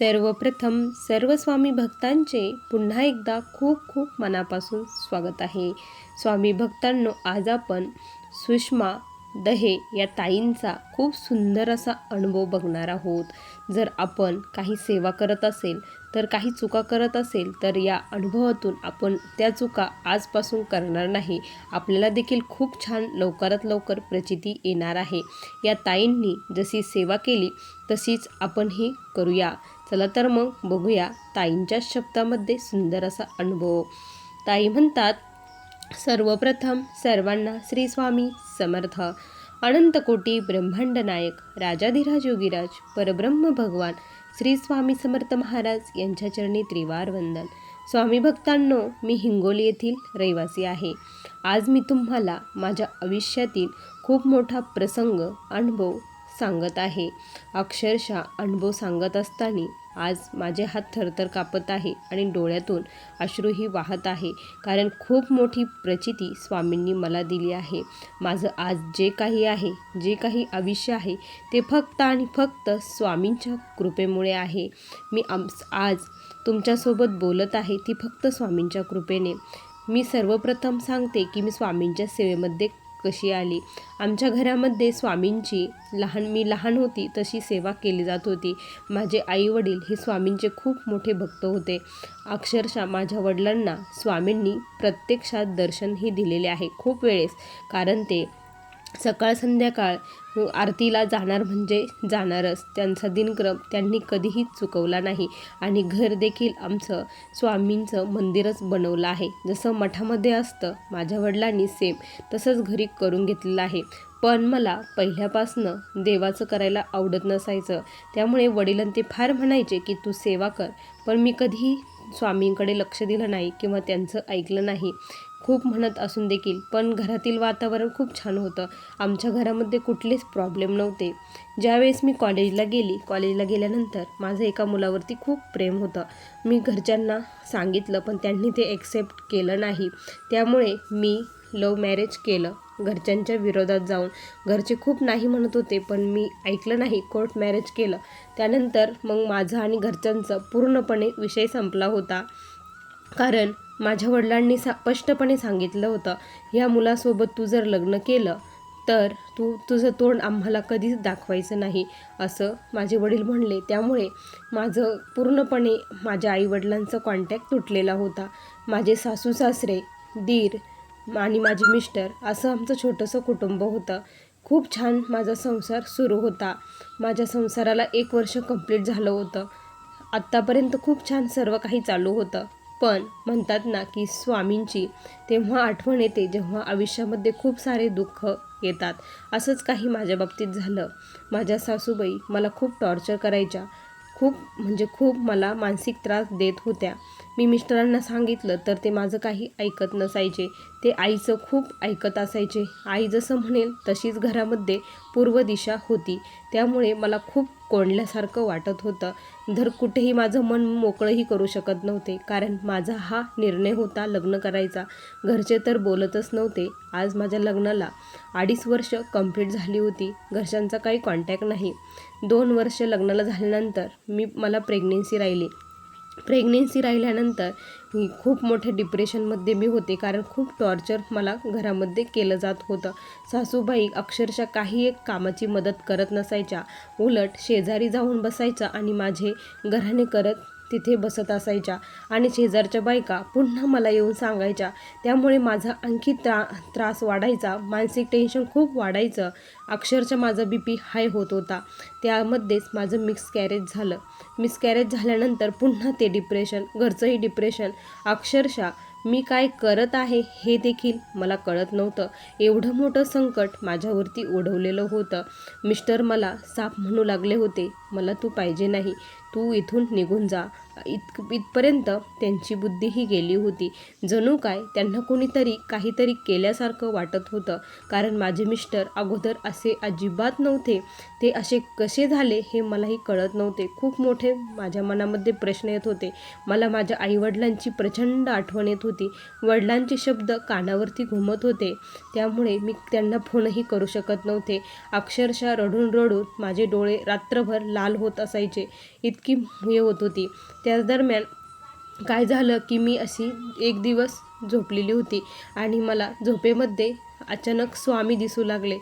सर्वप्रथम सर्व स्वामी भक्तांचे पुन्हा एकदा खूप खूप मनापासून स्वागत आहे. स्वामी भक्तांनो आज आपण सुषमा दहे या ताईंचा खूप सुंदर असा अनुभव बघणार आहोत. जर आपण काही सेवा करत असेल तर काही चुका करत असेल तर या अनुभवातून आपण त्या चुका आजपासून करणार नाही. आपल्याला देखील खूप छान लवकरात लवकर प्रचिती येणार आहे. या ताईंनी जशी सेवा केली तशीच आपणही करूया. चला तर मग बघूया ताईंच्या शब्दामध्ये सुंदर असा अनुभव. ताई म्हणतात सर्वप्रथम सर्वांना श्री स्वामी समर्थ. अनंतकोटी ब्रह्मांड नायक राजाधिराज योगीराज परब्रह्म भगवान श्री स्वामी समर्थ महाराज यांच्या चरणी त्रिवार वंदन. स्वामी भक्तांनो मी हिंगोली येथील रहिवासी आहे. आज मी तुम्हाला माझ्या आयुष्यातील खूप मोठा प्रसंग अनुभव सांगत आहे. अक्षरशः अनुभव सांगत असताना आज माझे हात थरथर कापत आहे आणि डोळ्यातून अश्रूही वाहत आहे. कारण खूप मोठी प्रचिती स्वामींनी मला दिली आहे. माझं आज जे काही आहे जे काही आयुष्य आहे ते फक्त आणि फक्त स्वामींच्या कृपेमुळे आहे. मी आम आज तुमच्यासोबत बोलत आहे ती फक्त स्वामींच्या कृपेने. मी सर्वप्रथम सांगते की मी स्वामींच्या सेवेमध्ये कशी आली? आमच्या घरामध्ये स्वामींची लहान मी लहान होती तशी सेवा केली जात होती. माझे आई वडील हे स्वामींचे खूप मोठे भक्त होते. अक्षरशः माझ्या वडिलांना स्वामींनी प्रत्यक्षात दर्शनही दिलेले आहे खूप वेळेस. कारण ते सकाळ संध्याकाळ आरतीला जाणार म्हणजे जाणारच. त्यांचा दिनक्रम त्यांनी कधीही चुकवला नाही. आणि घर देखील आमचं स्वामींचं मंदिरच बनवलं आहे. जसं मठामध्ये असतं माझ्या वडिलांनी सेम तसंच घरी करून घेतलेलं आहे. पण मला पहिल्यापासनं देवाचं करायला आवडत नसायचं. त्यामुळे वडिलां ते फार म्हणायचे की तू सेवा कर. पण मी कधीही स्वामींकडे लक्ष दिलं नाही किंवा त्यांचं ऐकलं नाही. खूप म्हणत असून देखील पण घरातील वातावरण खूप छान होतं. आमच्या घरामध्ये कुठलेच प्रॉब्लेम नव्हते. ज्यावेळेस मी कॉलेजला गेली कॉलेजला गेल्यानंतर माझं एका मुलावरती खूप प्रेम होतं. मी घरच्यांना सांगितलं पण त्यांनी ते ॲक्सेप्ट केलं नाही. त्यामुळे मी लव मॅरेज केलं घरच्यांच्या विरोधात जाऊन. घरचे खूप नाही म्हणत होते पण मी ऐकलं नाही कोर्ट मॅरेज केलं. त्यानंतर मग माझं आणि घरच्यांचं पूर्णपणे विषय संपला होता. कारण माझ्या वडिलांनी सा स्पष्टपणे सांगितलं होतं ह्या मुलासोबत तू जर लग्न केलं तर तू तुझं तोंड आम्हाला कधीच दाखवायचं नाही असं माझे वडील म्हणले. त्यामुळे माझं पूर्णपणे माझ्या आईवडिलांचा कॉन्टॅक्ट तुटलेला होता. माझे सासू सासरे दीर आणि माझे मिस्टर असं आमचं छोटंसं कुटुंब होतं. खूप छान माझा संसार सुरू होता. माझ्या संसाराला एक वर्ष कंप्लीट झालं होतं. आत्तापर्यंत खूप छान सर्व काही चालू होतं. पण म्हणतात ना की स्वामींची तेव्हा आठवण येते जेव्हा आयुष्यामध्ये खूप सारे दुःख येतात. असंच काही माझ्या बाबतीत झालं. माझ्या सासूबाई मला खूप टॉर्चर करायच्या. खूप म्हणजे खूप मला मानसिक त्रास देत होत्या. मी मिस्टरांना सांगितलं तर ते माझं काही ऐकत नसायचे. ते आईचं खूप ऐकत असायचे. आई जसं म्हणेल तशीच घरामध्ये पूर्व दिशा होती. त्यामुळे मला खूप कोंडल्यासारखं वाटत होतं. धर कुठेही माझं मन मोकळंही करू शकत नव्हते कारण माझा हा निर्णय होता लग्न करायचा. घरचे तर बोलतच नव्हते. आज माझ्या लग्नाला अडीच वर्ष कंप्लीट झाली होती. घरच्यांचा काही कॉन्टॅक्ट नाही. दोन वर्ष लग्नाला झाल्यानंतर मी मला प्रेग्नेन्सी राहिली. प्रेग्नेन्सी राहिल्यानंतर खूप मोठ्या डिप्रेशनमध्ये मी होते. कारण खूप टॉर्चर मला घरामध्ये केलं जात होतं. सासूबाई अक्षरशः काही एक कामाची मदत करत नसायच्या. उलट शेजारी जाऊन बसायचा आणि माझे घराने करत तिथे बसत असायच्या. आणि शेजारच्या बायका पुन्हा मला येऊन सांगायच्या. त्यामुळे माझा आणखी त्रा त्रास वाढायचा. मानसिक टेन्शन खूप वाढायचं. अक्षरशः माझा बी पी हाय होत होता. त्यामध्येच माझं मिक्स कॅरेज झालं. मिक्स कॅरेज झाल्यानंतर पुन्हा ते डिप्रेशन घरचंही डिप्रेशन अक्षरशः मी काय करत आहे हे देखील मला कळत नव्हतं. एवढं मोठं संकट माझ्यावरती ओढवलेलं होतं. मिस्टर मला साप म्हणू लागले होते मला तू पाहिजे नाही. तू इथून निघून जा. इत इथपर्यंत त्यांची बुद्धीही गेली होती. जणू काय त्यांना कोणीतरी काहीतरी केल्यासारखं वाटत होतं. कारण माझे मिस्टर अगोदर असे अजिबात नव्हते. ते असे कसे झाले हे मलाही कळत नव्हते. खूप मोठे माझ्या मनामध्ये प्रश्न येत होते. मला माझ्या आईवडिलांची प्रचंड आठवण येत होती. वडिलांचे शब्द कानावरती घुमत होते. त्यामुळे मी त्यांना फोनही करू शकत नव्हते. अक्षरशः रडून रडून माझे डोळे रात्रभर लाल होत असायचे. इत इतकी हे होत होती. त्याच दरम्यान काय झालं की मी अशी एक दिवस झोपलेली होती आणि मला झोपेमध्ये अचानक स्वामी दिसू लागले.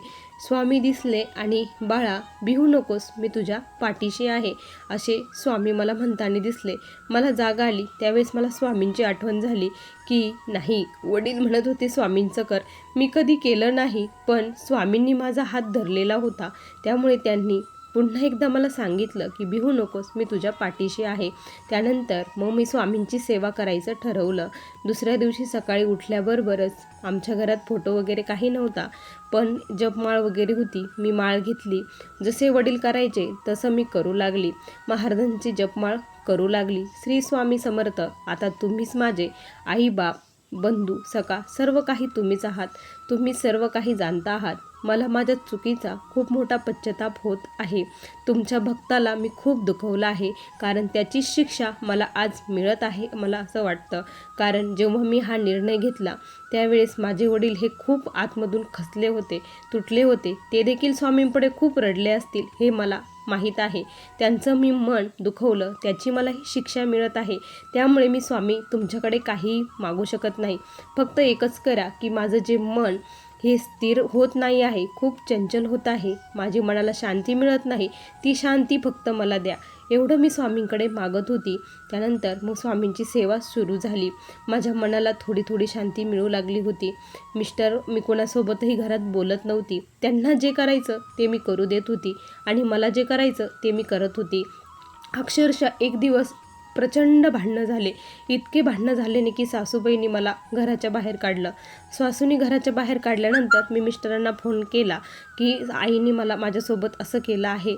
स्वामी दिसले आणि बाळा भिवू नकोस मी तुझ्या पाठीशी आहे असे स्वामी मला म्हणताना दिसले. मला जाग आली. त्यावेळेस मला स्वामींची आठवण झाली की नाही वडील म्हणत होते स्वामींचं कर. मी कधी केलं नाही पण स्वामींनी माझा हात धरलेला होता. त्यामुळे त्यांनी पुन्हा एकदा मला सांगितलं की भिवू नकोस मी तुझ्या पाठीशी आहे. त्यानंतर मग मी स्वामींची सेवा करायचं ठरवलं. दुसऱ्या दिवशी सकाळी उठल्याबरोबरच आमच्या घरात फोटो वगैरे काही नव्हता पण जपमाळ वगैरे होती. मी माळ घेतली. जसे वडील करायचे तसं मी करू लागली. महाराजांची जपमाळ करू लागली. श्री स्वामी समर्थ आता तुम्हीच माझे आई बाप बंधू सका सर्व काही तुम्हीच आहात. तुम्ही सर्व काही जाणता आहात. मला माझ्या चुकीचा खूप मोठा पश्चाताप होत आहे. तुमच्या भक्ताला मी खूप दुखवलं आहे. कारण त्याची शिक्षा मला आज मिळत आहे मला असं वाटतं. कारण जेव्हा मी हा निर्णय घेतला त्यावेळेस माझे वडील हे खूप आतमधून खचले होते तुटले होते. ते देखील स्वामींपुढे खूप रडले असतील हे मला माहीत आहे. त्यांचं मी मन दुखवलं त्याची मला ही शिक्षा मिळत आहे. त्यामुळे मी स्वामी तुमच्याकडे काहीही मागू शकत नाही. फक्त एकच करा की माझं जे मन हे स्थिर होत नाही आहे खूप चंचल होत आहे. माझी मनाला शांती मिळत नाही. ती शांती फक्त मला द्या. एवढं मी स्वामींकडे मागत होती. त्यानंतर मग स्वामींची सेवा सुरू झाली. माझ्या मनाला थोडी थोडी शांती मिळू लागली होती. मिस्टर मी कोणासोबतही घरात बोलत नव्हती. त्यांना जे करायचं ते मी करू देत होती आणि मला जे करायचं ते मी करत होती. अक्षरशः एक दिवस प्रचंड भांडणं झाले. इतके भांडणं झाले नाही की सासूबाईंनी मला घराच्या बाहेर काढलं. सासूनी घराच्या बाहेर काढल्यानंतर मी मिस्टरांना फोन केला की आईने मला माझ्यासोबत असं केलं आहे.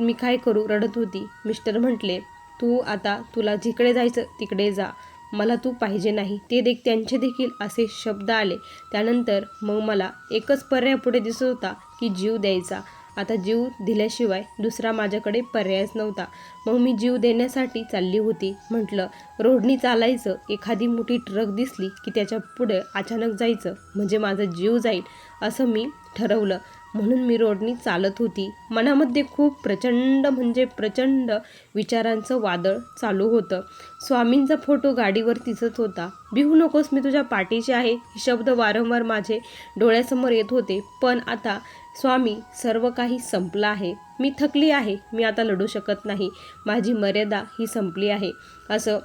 मी काय करू? रडत होती. मिस्टर म्हटले तू आता तुला जिकडे जायचं तिकडे जा. मला तू पाहिजे नाही. ते देख त्यांचे देखील असे शब्द आले. त्यानंतर मग मला एकच पर्याय पुढे दिसत होता की जीव द्यायचा. आता जीव दिल्याशिवाय दुसरा माझ्याकडे पर्यायच नव्हता. मग मी जीव देण्यासाठी चालली होती. म्हटलं रोडनी चालायचं. एखादी मोठी ट्रक दिसली की त्याच्या पुढे अचानक जायचं. म्हणजे माझा जीव जाईल. असं मी ठरवलं. म्हणून मी रोडनी चालत होती. मनामध्ये खूप प्रचंड म्हणजे प्रचंड विचारांचं वादळ चालू होतं. स्वामींचा फोटो गाडीवर दिसत होता. भिवू नकोस मी तुझ्या पाठीशी आहे हे शब्द वारंवार माझे डोळ्यासमोर येत होते. पण आता स्वामी सर्व काही संपलं आहे. मी थकली आहे. मी आता लढू शकत नाही. माझी मर्यादा ही संपली आहे असं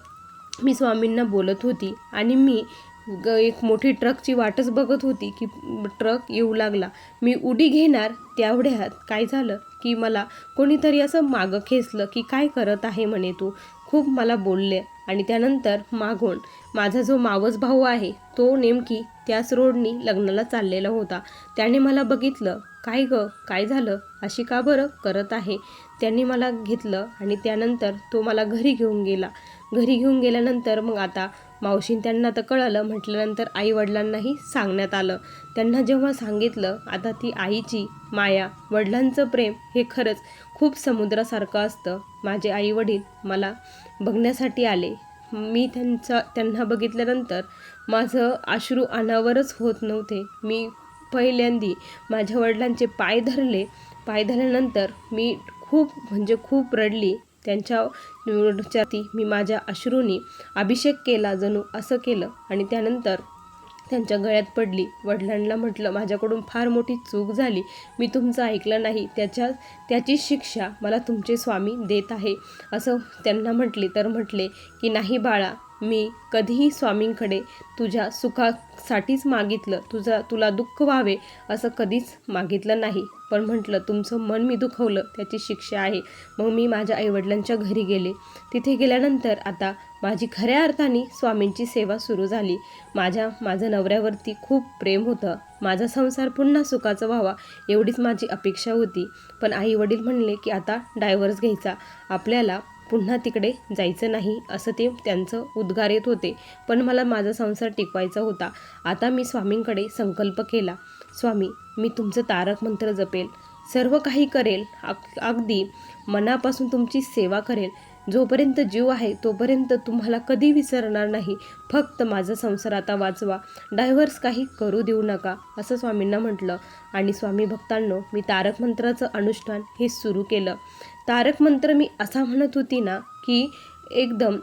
मी स्वामींना बोलत होती. आणि मी ग एक मोठी ट्रकची वाटच बघत होती की ट्रक येऊ लागला. मी उडी घेणार त्यावढ्यात काय झालं की मला कोणीतरी असं मागं खेचलं की काय करत आहे म्हणे तू. खूप मला बोलले आणि त्यानंतर मागून माझा जो मावस भाऊ आहे तो नेमकी त्याच रोडनी लग्नाला चाललेला होता. त्याने मला बघितलं. काय ग? काय झालं? अशी का बरं करत आहे? त्यांनी मला घेतलं आणि त्यानंतर तो मला घरी घेऊन गेला. घरी घेऊन गेल्यानंतर मग आता मावशीन त्यांना तर कळलं म्हटल्यानंतर आई वडिलांनाही सांगण्यात आलं. त्यांना जेव्हा सांगितलं आता ती आईची माया वडिलांचं प्रेम हे खरंच खूप समुद्रासारखं असतं. माझे आई वडील मला बघण्यासाठी आले. मी त्यांचा त्यांना बघितल्यानंतर माझं अश्रू अनावरच होत नव्हते. मी पहिल्यांदी माझ्या वडिलांचे पाय धरले. पाय धरल्यानंतर मी खूप म्हणजे खूप रडली. त्यांच्या ती मी माझ्या अश्रूंनी अभिषेक केला जणू असं केलं. आणि त्यानंतर त्यांच्या गळ्यात पडली. वडिलांना म्हटलं माझ्याकडून फार मोठी चूक झाली. मी तुमचं ऐकलं नाही. त्याच्या त्याची शिक्षा मला तुमचे स्वामी देत आहे. असं त्यांना म्हटले. तर म्हटले की नाही बाळा मी कधीही स्वामींकडे तुझ्या सुखासाठीच मागितलं. तुझा तुला दुःख व्हावे असं कधीच मागितलं नाही. पण म्हटलं तुमचं मन मी दुखवलं त्याची शिक्षा आहे. मग मी माझ्या आईवडिलांच्या घरी गेले. तिथे गेल्यानंतर आता माझी खऱ्या अर्थाने स्वामींची सेवा सुरू झाली. माझ्या माझ्या नवऱ्यावरती खूप प्रेम होतं. माझा संसार पुन्हा सुखाचा व्हावा एवढीच माझी अपेक्षा होती. पण आई वडील म्हणले की आता डायव्हर्स घ्यायचा. आपल्याला पुन्हा तिकडे जायचं नाही असं ते त्यांचं उद्गार येत होते. पण मला माझा संसार टिकवायचा होता. आता मी स्वामींकडे संकल्प केला. स्वामी मी तुमचं तारक मंत्र जपेल सर्व काही करेल अग अगदी मनापासून तुमची सेवा करेल. जोपर्यंत जीव आहे तोपर्यंत तुम्हाला कधी विसरणार नाही. फक्त माझा संसार आता वाचवा. डायव्हर्स काही करू देऊ नका असं स्वामींना म्हटलं. आणि स्वामी भक्तांनो मी तारक मंत्राचं अनुष्ठान हे सुरू केलं. तारक मंत्र मी असा म्हणत होती ना की एकदम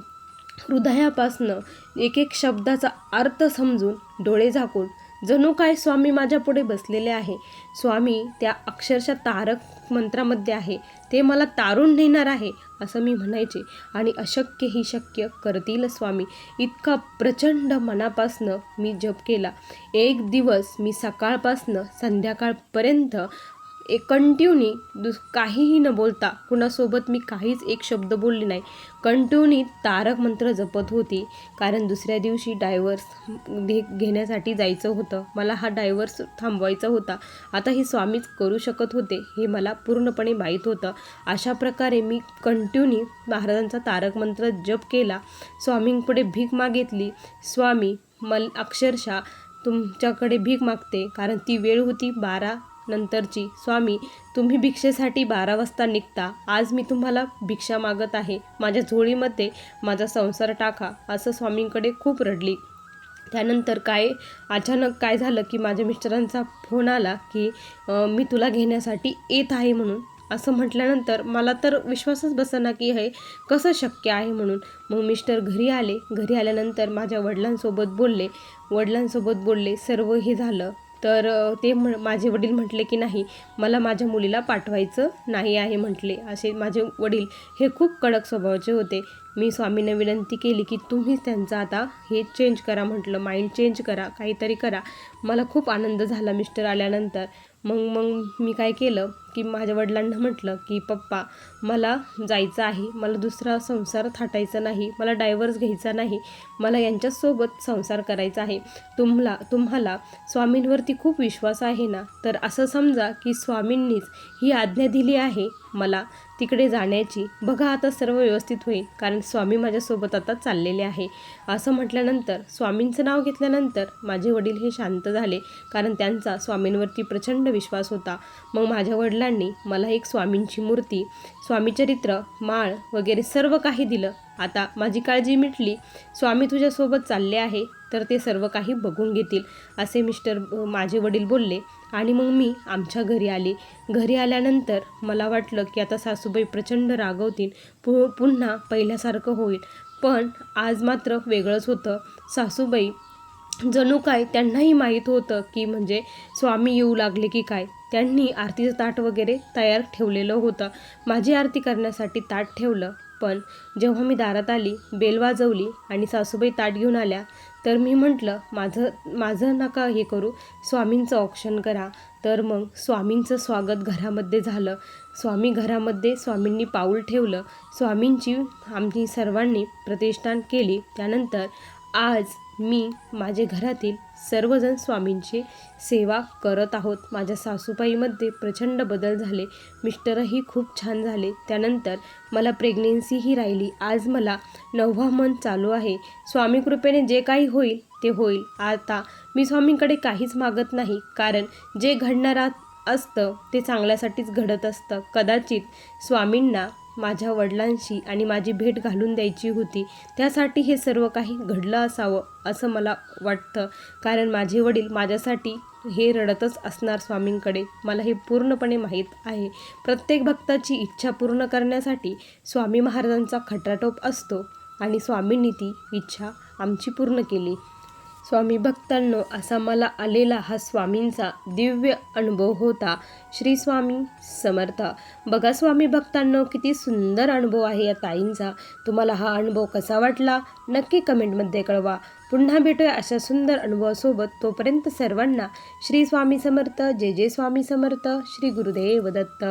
हृदयापासनं एक एक शब्दाचा अर्थ समजून डोळे झाकून जणू काय स्वामी माझ्या पुढे बसलेले आहे. स्वामी त्या अक्षरशः तारक मंत्रामध्ये आहे. ते मला तारून नेणार आहे असं मी म्हणायचे. आणि अशक्य ही शक्य करतील स्वामी. इतका प्रचंड मनापासनं मी जप केला. एक दिवस मी सकाळपासनं संध्याकाळपर्यंत एक कंटिन्यू दुस काहीही न बोलता कुणासोबत मी काहीच एक शब्द बोलले नाही. कंटिन्यू तारक मंत्र जपत होती कारण दुसऱ्या दिवशी डायव्हर्स घे घेण्यासाठी जायचं होतं. मला हा डायव्हर्स थांबवायचा होता. आता हे स्वामीच करू शकत होते हे मला पूर्णपणे माहीत होतं. अशा प्रकारे मी कंटिन्यू महाराजांचा तारक मंत्र जप केला. स्वामींपुढे भीक मागितली. स्वामी मल अक्षरशः तुमच्याकडे भीक मागते कारण ती वेळ होती बारा नंतरची स्वामी तुम्ही भिक्षेसाठी बारा वाजता निघता. आज मी तुम्हाला भिक्षा मागत आहे. माझ्या झोळीमध्ये माझा संसार टाका. असं स्वामींकडे खूप रडली. त्यानंतर काय अचानक काय झालं की माझ्या मिस्टरांचा फोन आला की मी तुला घेण्यासाठी येत आहे म्हणून. असं म्हटल्यानंतर मला तर विश्वासच बसना की हे कसं शक्य आहे म्हणून. मग मिस्टर घरी आले. घरी आल्यानंतर माझ्या वडिलांसोबत बोलले. वडिलांसोबत बोलले सर्व हे झालं. तर ते म्हण माझे वडील म्हटले की नाही मला माझ्या मुलीला पाठवायचं नाही आहे म्हटले. असे माझे वडील हे खूप कडक स्वभावाचे होते. मी स्वामींना विनंती केली की तुम्हीच त्यांचं आता हे चेंज करा म्हटलं. माइंड चेंज करा काहीतरी करा. मला खूप आनंद झाला मिस्टर आल्यानंतर. मग मग मी काय केलं की माझ्या वडिलांना म्हटलं की पप्पा मला जायचं आहे. मला दुसरा संसार थाटायचा नाही. मला डायव्हर्स घ्यायचा नाही. मला यांच्यासोबत संसार करायचा आहे. तुम्हाला तुम्हाला स्वामींवरती खूप विश्वास आहे ना? तर असं समजा की स्वामींनीच ही आज्ञा दिली आहे मला तिकडे जाण्याची. बघा आता सर्व व्यवस्थित होईल. कारण स्वामी माझ्यासोबत आता चाललेले आहे. असं म्हटल्यानंतर स्वामींचं नाव घेतल्यानंतर माझे वडील हे शांत झाले. कारण त्यांचा स्वामींवरती प्रचंड विश्वास होता. मग माझ्या वडिलांनी मला एक स्वामींची मूर्ती स्वामीचरित्र माळ वगैरे सर्व काही दिलं. आता माझी काळजी मिटली स्वामी तुझ्यासोबत चालले आहे तर ते सर्व काही बघून घेतील असे मिस्टर माझे वडील बोलले. आणि मग मी आमच्या घरी आले. घरी आल्यानंतर मला वाटलं की आता सासूबाई प्रचंड रागवतील पु पुन्हा पहिल्यासारखं होईल. पण आज मात्र वेगळंच होतं. सासूबाई जणू काय त्यांनाही माहीत होतं की म्हणजे स्वामी येऊ लागले की काय. त्यांनी आरतीचं ताट वगैरे तयार ठेवलेलं होतं. माझी आरती करण्यासाठी ताट ठेवलं पण जेव्हा मी दारात आली बेल वाजवली आणि सासूबाई ताट घेऊन आल्या तर मी म्हटलं माझं माझं नका हे करू स्वामींचं ऑप्शन करा. तर मग स्वामींचं स्वागत घरामध्ये झालं. स्वामी घरामध्ये स्वामींनी पाऊल ठेवलं. स्वामींची आम्ही सर्वांनी प्रतिष्ठान केली. त्यानंतर आज मी माझे घरातील सर्वजण स्वामींची सेवा करत आहोत. माझ्या सासूबाईमध्ये प्रचंड बदल झाले. मिस्टरही खूप छान झाले. त्यानंतर मला प्रेग्नेन्सीही राहिली. आज मला नववा मन चालू आहे. स्वामी कृपेने जे काही होईल ते होईल. आता मी स्वामींकडे काहीच मागत नाही. कारण जे घडणार असतं ते चांगल्यासाठीच घडत असतं. कदाचित स्वामींना माझ्या वडिलांशी आणि माझी भेट घालून द्यायची होती. त्यासाठी हे सर्व काही घडलं असावं असं मला वाटतं. कारण माझे वडील माझ्यासाठी हे रडतच असणार स्वामींकडे. मला हे पूर्णपणे माहीत आहे. प्रत्येक भक्ताची इच्छा पूर्ण करण्यासाठी स्वामी महाराजांचा खटाटोप असतो आणि स्वामींनी ती इच्छा आमची पूर्ण केली. स्वामी भक्तांनो असा मला आलेला हा स्वामींचा दिव्य अनुभव होता. श्री स्वामी समर्थ. बघा स्वामी भक्तांनो किती सुंदर अनुभव आहे या ताईंचा. तुम्हाला हा अनुभव कसा वाटला? नक्की कमेंटमध्ये कळवा. पुन्हा भेटूया अशा सुंदर अनुभवासोबत. तोपर्यंत सर्वांना श्री स्वामी समर्थ जय जय स्वामी समर्थ श्री गुरुदेव दत्त.